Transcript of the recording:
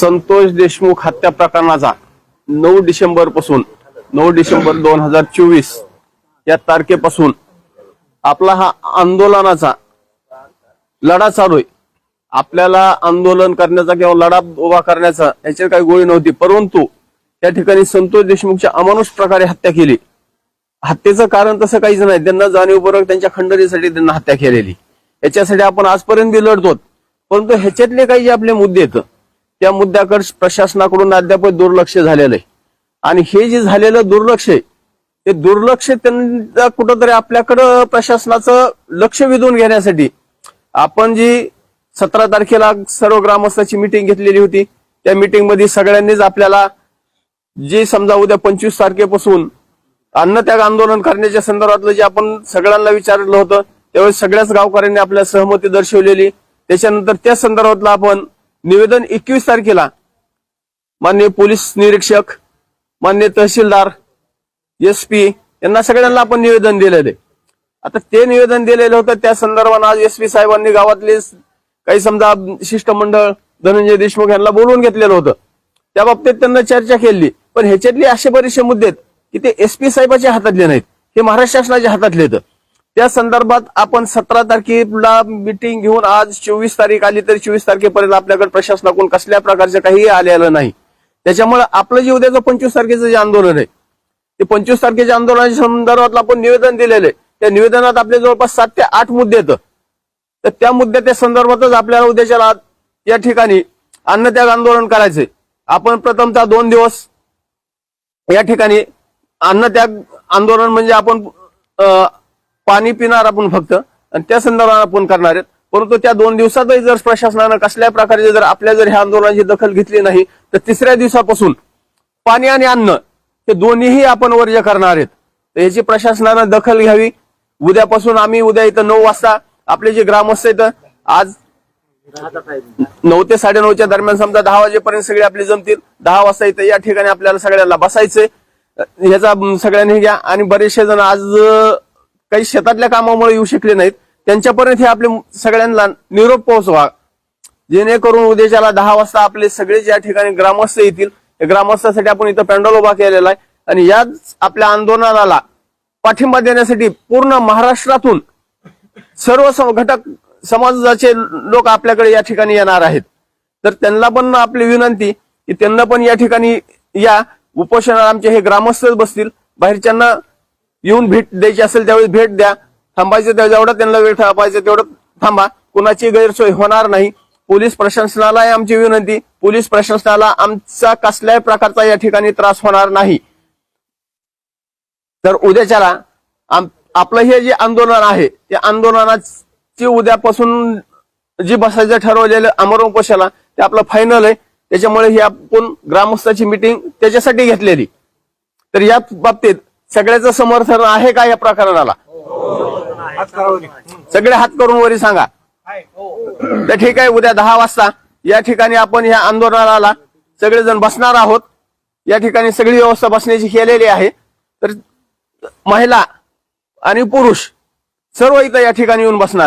संतोष देशमुख हत्या प्रकरणाचा नऊ डिसेंबरपासून नऊ डिसेंबर दोन हजार चोवीस या तारखेपासून आपला हा आंदोलनाचा लढा चालू आहे. आपल्याला आंदोलन करण्याचा किंवा लढा उभा करण्याचा याच्यात काही गोळी नव्हती परंतु त्या ठिकाणी संतोष देशमुखच्या अमानुष प्रकारे हत्या केली. हत्येचं कारण तसं काहीच नाही त्यांना जाणीवपूर्वक त्यांच्या खंडणीसाठी त्यांना हत्या केलेली. याच्यासाठी आपण आजपर्यंत बी लढतो परंतु ह्याच्यातले काही जे आपले मुद्दे आहेत त्या मुद्द्याकडे प्रशासनाकडून अद्याप दुर्लक्ष झालेलं आहे. आणि हे जे झालेलं दुर्लक्ष आहे ते दुर्लक्ष त्यांना कुठंतरी आपल्याकडं प्रशासनाचं लक्ष वेधून घेण्यासाठी आपण जी सतरा तारखेला सर्व ग्रामस्थाची मिटिंग घेतलेली होती त्या मिटिंगमध्ये सगळ्यांनीच आपल्याला जे समजा उद्या पंचवीस तारखेपासून अन्नत्याग आंदोलन करण्याच्या संदर्भातलं जे आपण सगळ्यांना विचारलं होतं त्यावेळेस सगळ्याच गावकऱ्यांनी आपल्या सहमती दर्शवलेली. त्याच्यानंतर त्या संदर्भातलं आपण निवेदन एकवीस तारखेला मान्य पोलीस निरीक्षक मान्य तहसीलदार एस पी यांना सगळ्यांना आपण निवेदन दिलेलं. आता ते निवेदन दिलेलं होतं त्या संदर्भात आज एस पी साहेबांनी गावातले काही समजा शिष्टमंडळ धनंजय देशमुख यांना बोलवून घेतलेलं होतं. त्या बाबतीत त्यांना चर्चा केली. पण ह्याच्यातले असे बरेचसे मुद्दे आहेत की ते एस पी साहेबाच्या हातातले नाहीत. हे महाराष्ट्र शासनाच्या हातातले आहेत. त्या संदर्भात आपण सतरा तारखेला मिटिंग घेऊन आज चोवीस तारीख आली तर चोवीस तारखेपर्यंत आपल्याकडे प्रशासनाकडून कसल्या प्रकारचं काही आलेलं नाही. त्याच्यामुळे आपलं जे उद्याचं पंचवीस तारखेचं जे आंदोलन आहे ते पंचवीस तारखेच्या आंदोलनाच्या संदर्भात आपण निवेदन दिलेलं आहे. त्या निवेदनात आपले जवळपास सात ते आठ मुद्दे येतं तर त्या मुद्द्याच्या संदर्भातच आपल्याला उद्याच्या या ठिकाणी अन्नत्याग आंदोलन करायचंय. आपण प्रथमतः दोन दिवस या ठिकाणी अन्नत्याग आंदोलन म्हणजे आपण अं, पाणी पिणार आपण फक्त आणि त्या संदर्भात आपण करणार आहेत. परंतु त्या दोन दिवसातही जर प्रशासनानं कसल्या प्रकारचे जर आपल्या जर ह्या आंदोलनाची दखल घेतली नाही तर तिसऱ्या दिवसापासून पाणी आणि अन्न हे दोन्हीही आपण वर्ज करणार आहेत. तर याची प्रशासनानं दखल घ्यावी. उद्यापासून आम्ही उद्या इथं नऊ वाजता आपले जे ग्रामस्थ इथं आज नऊ ते साडेनऊच्या दरम्यान समजा दहा वाजेपर्यंत सगळे आपले जमतील. दहा वाजता इथं या ठिकाणी आपल्याला सगळ्यांना बसायचंय. ह्याचा सगळ्यांनी घ्या. आणि बरेचसे जण आज काही शेतातल्या कामामुळे येऊ शकले नाहीत. त्यांच्यापर्यंत हे आपले सगळ्यांना निरोप पोहोचवा. जेणेकरून उद्याच्याला दहा वाजता आपले सगळे ज्या ठिकाणी ग्रामस्थ येतील ग्रामस्थासाठी आपण इथं पॅन्डल उभा केलेला आहे. आणि याच आपल्या आंदोलनाला पाठिंबा देण्यासाठी पूर्ण महाराष्ट्रातून सर्व घटक समाजाचे लोक आपल्याकडे या ठिकाणी येणार आहेत. तर त्यांना पण आपली विनंती की त्यांना पण या ठिकाणी या उपोषणाला आमचे हे ग्रामस्थच बसतील. बाहेरच्यांना येऊन भेट द्यायची असेल त्यावेळी भेट द्या. थांबायचं त्या जेवढं त्यांना वेळ थांबायचं तेवढं थांबा. कुणाची गैरसोय होणार नाही. पोलीस प्रशासनाला आमची विनंती. पोलीस प्रशासनाला आमचा कसल्याही प्रकारचा या ठिकाणी त्रास होणार नाही. तर उद्याच्याला आपलं हे जे आंदोलन आहे त्या आंदोलनाची उद्यापासून जी बसायचं ठरवलेलं अमर उपोषणाला ते आपलं फायनल आहे. त्याच्यामुळे ही आपण ग्रामस्थाची मिटिंग त्याच्यासाठी घेतलेली. तर या बाबतीत सगळ्याचं समर्थन आहे का या प्रकरणाला? सगळे हात करून वरी सांगा. तर ठीक आहे उद्या दहा वाजता या ठिकाणी आपण या आंदोलनाला सगळेजण बसणार आहोत. या ठिकाणी सगळी व्यवस्था बसण्याची केलेली आहे. तर महिला आणि पुरुष सर्व इथं या ठिकाणी येऊन बसणार.